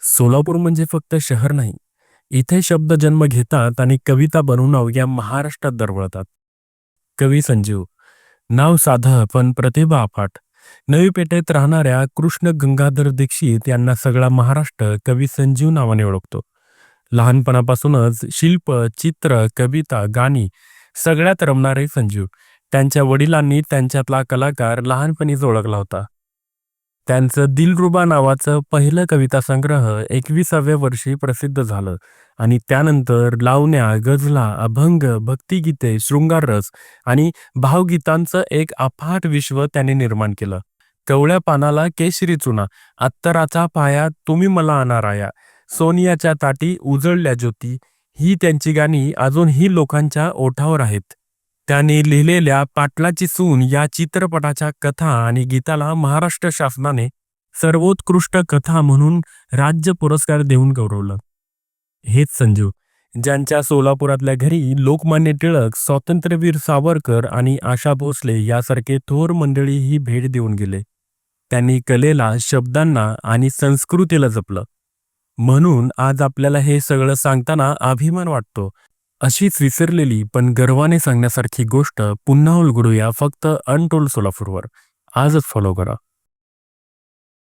सोलापूर म्हणजे फक्त शहर नाही. इथे शब्द जन्म घेतात आणि कविता बनवून अवघ्या महाराष्ट्रात दरवळतात. कवी संजीव. नाव साधं पण प्रतिभा अफाट नवी पेठेत राहणाऱ्या कृष्ण गंगाधर दीक्षित यांना सगळा महाराष्ट्र कवी संजीव नावाने ओळखतो. लहानपणापासूनच शिल्प चित्र कविता गाणी सगळ्यात रमणारे संजीव. त्यांच्या वडिलांनी त्यांच्यातला कलाकार लहानपणीच ओळखला होता. त्यांचं दिलरुबा नावाचं पहिलं कविता संग्रह एकविसाव्या वर्षी प्रसिद्ध झालं. आणि त्यानंतर लावण्या गझला अभंग भक्तिगीते शृंगाररस आणि भावगीतांचं एक अफाट विश्व त्यांनी निर्माण केलं. कवळ्या पानाला केशरी चुना अत्तराचा पाया तुम्ही मला अनाराया सोनियाच्या ताटी उजळल्या ज्योती ही त्यांची गाणी अजूनही लोकांच्या ओठावर आहेत. त्यांनी लिहिलेल्या पाटलाची सून या चित्रपटाच्या कथा आणि गीताला महाराष्ट्र शासनाने सर्वोत्कृष्ट कथा म्हणून राज्य पुरस्कार देऊन गौरवलं. हेच संजीव ज्यांच्या सोलापुरातल्या घरी लोकमान्य टिळक स्वातंत्र्यवीर सावरकर आणि आशा भोसले यासारखे थोर मंडळीही भेट देऊन गेले. त्यांनी कलेला शब्दांना आणि संस्कृतीला जपलं. म्हणून आज आपल्याला हे सगळं सांगताना अभिमान वाटतो. अशीच विसरलेली पण गर्वाने सांगण्यासारखी गोष्ट पुन्हा उलगडूया फक्त अनटोल सोलापूरवर. आजच फॉलो करा.